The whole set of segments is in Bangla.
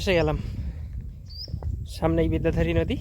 এসে গেলাম। সামনেই বিদ্যাধারী নদী।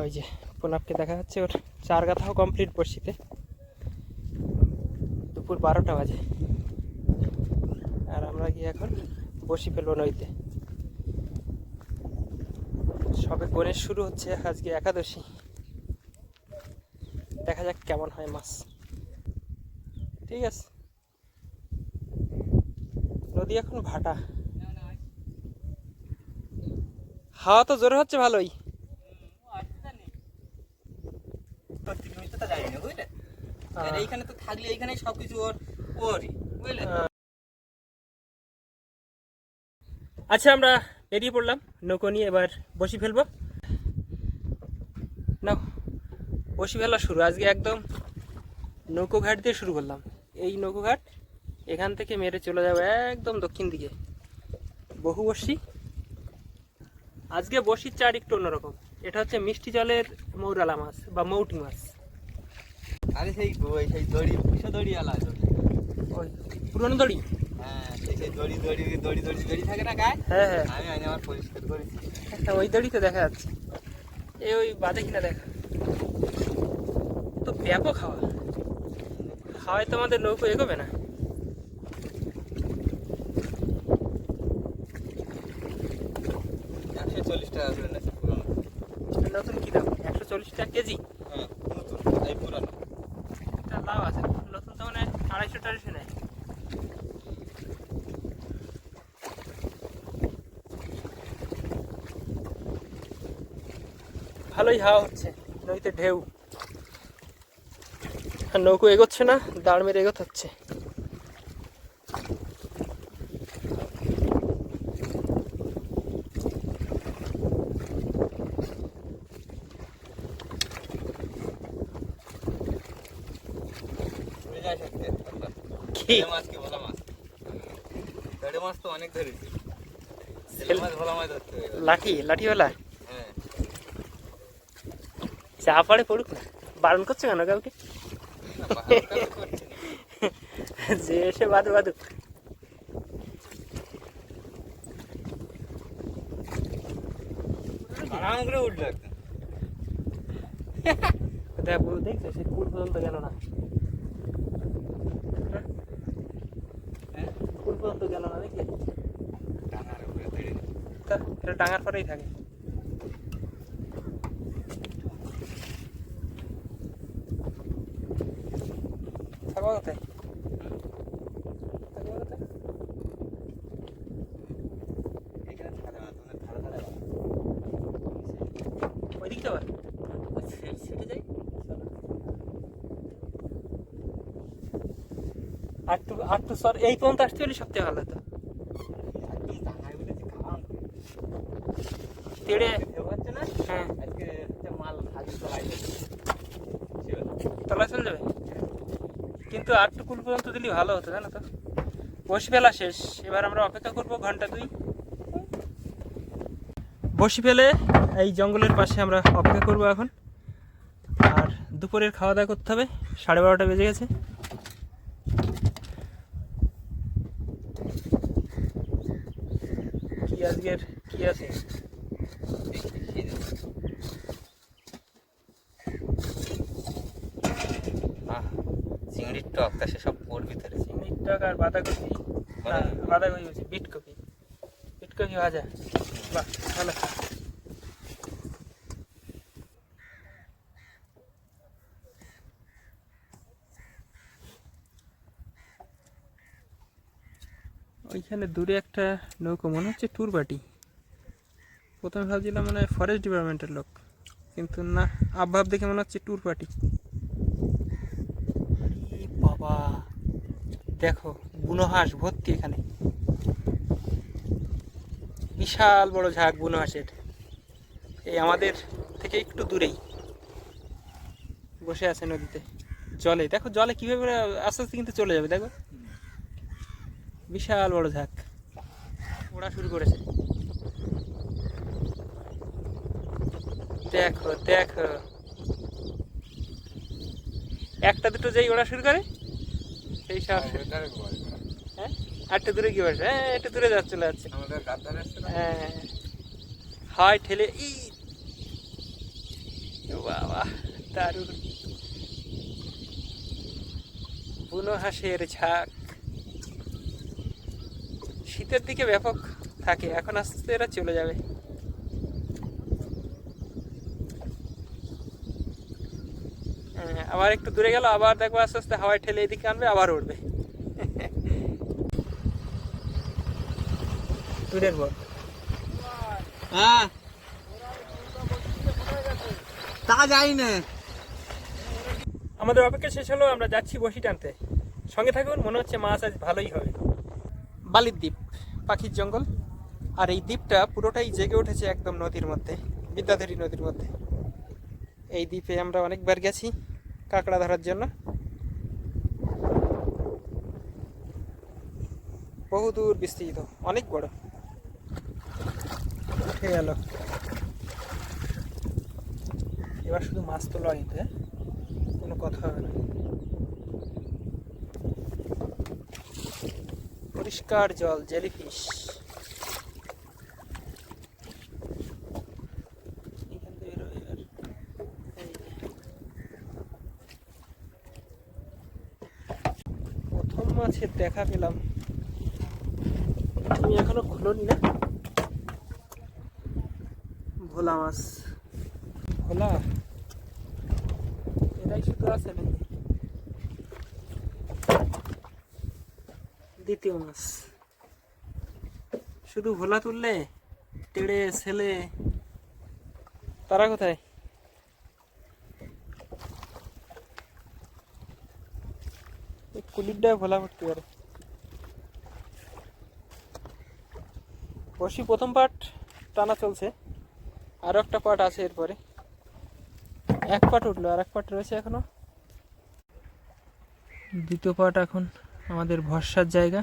ওই যে প্রণাবকে দেখা যাচ্ছে, ওর চার গাথাও কমপ্লিট বসিতে দুপুর বারোটা বাজে। আর আমরা গিয়ে এখন বসি ফেলব নদীতে। সবে গণেশ শুরু হচ্ছে আজকে একাদশী। দেখা যাক কেমন হয় মাছ। ঠিক আছে। নদী এখন ভাটা। হাওয়া তো জোরে হচ্ছে ভালোই। এইখানে তো থাকলে এইখানে সবকিছু ওর ওরই বুঝলে? আচ্ছা আমরা বেরিয়ে পড়লাম। নৌকো নিয়ে এবার বসি ফেলব। না বসি ফেলা শুরু। আজকে একদম নৌকো ঘাট দিয়ে শুরু করলাম। এই নৌকোঘাট এখান থেকে মেরে চলে যাবে একদম দক্ষিণ দিকে। বহু বসি আজকে বসির চার একটু অন্যরকম। এটা হচ্ছে মিষ্টি জলের মৌরালা মাছ বা মৌটি মাছ। আরে সেই ওই সেই দড়ি পিসো দড়ি আলা ওই পুরনো দড়ি? হ্যাঁ সেই দড়ি দড়ি দড়ি দড়ি দড়ি থাকে না গায়ে? হ্যাঁ হ্যাঁ। আমি আমার পরিষ্কার করেছি। হ্যাঁ ওই দড়ি তো দেখা যাচ্ছে। এ ওই বাদে কিনা দেখা। তো ব্যাপক হাওয়া। হাওয়ায় তো আমাদের নৌকো এগোবে না? একশো চল্লিশ টাকা করে নেছে পুরোনো। নতুন কি দাম? একশো চল্লিশ টাকা কেজি? হ্যাঁ নতুন এই পুরানো। একটা লাভ আছে নতুন তো মানে আড়াইশো টাড়াইশো নেয়। ভালোই হাওয়া হচ্ছে নদীতে ঢেউ। আর নৌকো এগোচ্ছে না দাঁড় মেরে এগোতে হচ্ছে লাঠি লাঠিওয়ালা? হ্যাঁ। চা পড়ে পড়ুক না। বারণ করছে কেন কাউকে? যে এসে বাদু বাদু। দেখছ সে কুল পর্যন্ত গেল না। হ্যাঁ? হ্যাঁ কুল পর্যন্ত গেল না দেখি এটা ডাঙার পরেই থাকে থাকব কোথায় থাকব কোথায়? এখানে থাকা যাবে না, তোমাদের ধারে ধারে যাবে। ওই সেটে যাই আটটু আটটু সর এই পর্যন্ত আসতে পারলে সবথেকে ভালো হতো। তেড়ে হ্যাঁ। মাল তলায় চলে যাবে কিন্তু আটটু কুল পর্যন্ত দিলে ভালো হতো, জানো তো? বসি ফেলা শেষ। এবার আমরা অপেক্ষা করব ঘণ্টা দুই। বসি ফেলে এই জঙ্গলের পাশে আমরা অপেক্ষা করব এখন। আর দুপুরের খাওয়া দাওয়া করতে হবে। সাড়ে বারোটা বেজে গেছে। কি আজকের, কি আছে আহ, চিংড়ির টক তা সব পোর ভিতরে চিংড়ির টক আর বাঁধাকপি। বাঁধাকপি? বলছি বিটকপি। বিটকপি ভাজা। বাহ ভালো। ওইখানে দূরে একটা নৌকো মনে হচ্ছে ট্যুর পার্টি প্রথমে ভাবছিলাম মনে হয় ফরেস্ট ডিপার্টমেন্টের লোক কিন্তু না আবভাব দেখে মনে হচ্ছে ট্যুর পার্টি বাবা। দেখো বুনো হাঁস ভর্তি এখানে। বিশাল বড় ঝাঁক বুনো হাঁসের এই আমাদের থেকে একটু দূরেই। বসে আছে নদীতে। জলে, দেখো জলে কীভাবে ওরা আস্তে আস্তে কিন্তু চলে যাবে, দেখো। বিশাল বড় ঝাঁক। ওড়া শুরু করেছে। দেখো দেখো। একটা দুটো যেই ওড়া শুরু করে সেই সাহস হ্যাঁ? আর একটু দূরে কি বসে? হ্যাঁ একটু দূরে যাচ্ছে চলে যাচ্ছে। না? হ্যাঁ হয়। ঠেলে। ই! বাবা দারুণ। বুনো হাঁসের ঝাঁক। শীতের দিকে ব্যাপক থাকে। এখন আস্তে আস্তে এরা চলে যাবে হ্যাঁ, আবার একটু দূরে গেল আবার দেখব আস্তে আস্তে হাওয়ায় ঠেলে এদিকে আনবে আবার উঠবে দূরের বল হ্যাঁ। তা যাই না। আমাদের অপেক্ষা শেষ হলো আমরা যাচ্ছি বসি টানতে। সঙ্গে থাকুন মনে হচ্ছে মাছ আজ ভালোই হবে। বালির দ্বীপ পাখির জঙ্গল। আর এই দ্বীপটা পুরোটাই জেগে উঠেছে একদম নদীর মধ্যে বিদ্যাধরী নদীর মধ্যে। এই দ্বীপে আমরা অনেকবার গেছি। কাঁকড়া ধরার জন্য। বহুদূর বিস্তৃত, অনেক বড়। উঠে গেল এবার শুধু মাছ তোলা নিতে? কোনো কথা হবে না। পরিষ্কার জল, জেলিফিশ এখান থেকে বেরোয় এবার। এই যে। প্রথম মাছের দেখা পেলাম। তুমি এখনও খুলোনি না? ভোলা মাছ। ভোলা? এটাই শুধু আছে নাকি? দ্বিতীয় মাছ। শুধু ভোলা তুললে তেড়ে ছেলে। তারা কোথায়? কুলিরটা ভোলা পড়তে পারে বসি প্রথম পার্ট টানা চলছে আরও একটা পার্ট আছে এরপরে। এক পার্ট উঠল আর এক পার্ট রয়েছে এখনও। দ্বিতীয় পার্ট এখন আমাদের ভরসার জায়গা।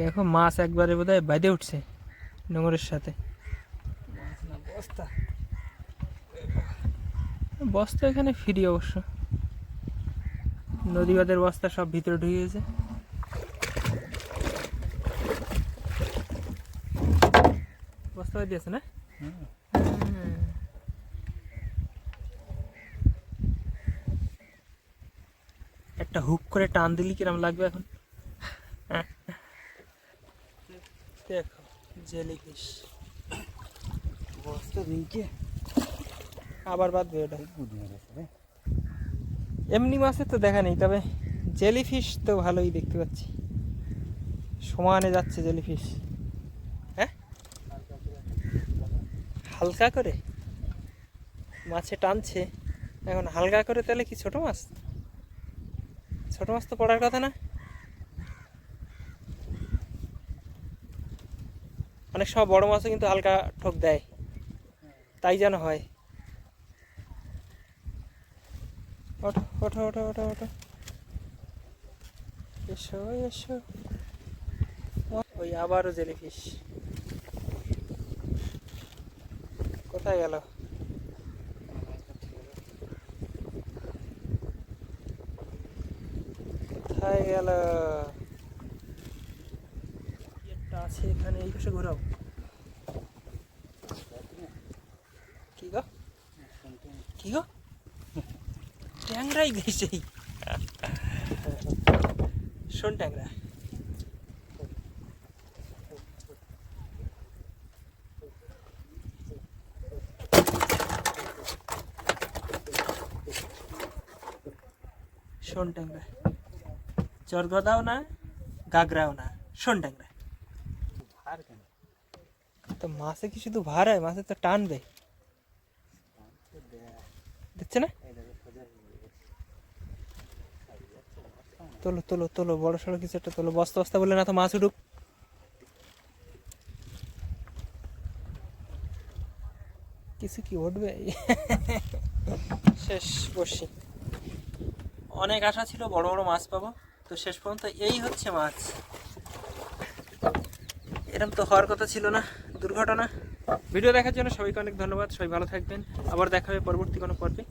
দেখো, মাছ একবারে বোধ হয় বাইদে উঠছে নোংরের সাথে। বস্তা এখানে ফ্রি অবশ্য। নদী বাদের বস্তা সব ভিতরে ঢুকে গেছে। বস্তা বাদ দিয়েছে না? একটা হুক করে টান দিলি কিরম লাগবে এখন? দেখো জেলিফিশ। বস্তা দিনকে আবার ওটা। বুঝে গেছে রে। এমনি মাছের তো দেখা নেই, তবে জেলিফিশ তো ভালোই দেখতে পাচ্ছি। সমানে যাচ্ছে জেলিফিশ। হ্যাঁ? হালকা করে? মাছে টানছে। এখন হালকা করে তাহলে কি ছোট মাছ? ছোট মাছ তো পড়ার কথা না? অনেক সময় বড় মাছও কিন্তু হালকা ঠোক দেয়। তাই যেন হয়। ওঠো ওঠো ওঠো ওঠো ওঠো। এসো এসো। ওই আবারও জেলিফিশ। কোথায় গেল? কোথায় গেল? আছে এখানে, এই পাশে ঘোরাও কি গো কি গো ট্যাংরাই গেছেই শোন ট্যাংরা। শোন ট্যাংরা। চরগদাও না গাগরাও না। শোন ট্যাংরা। ভার কেন? তো মাছে কি শুধু ভার হয়? মাছে তো টানবে। দেখছে না? তোলো তোলো তোলো, বড় সড়ো কিছু একটা তোলো। বস্তা বস্তা বলে না তো মাছ উঠুক। কিছু কি উঠবে? শেষ, বসি। অনেক আশা ছিল বড় বড় মাছ পাবো। তো শেষ পর্যন্ত এই হচ্ছে মাছ। এরকম তো হওয়ার কথা ছিল না, দুর্ঘটনা। ভিডিও দেখার জন্য সবাইকে অনেক ধন্যবাদ। সবাই ভালো থাকবেন। আবার দেখা হবে পরবর্তী কোনো পর্বে।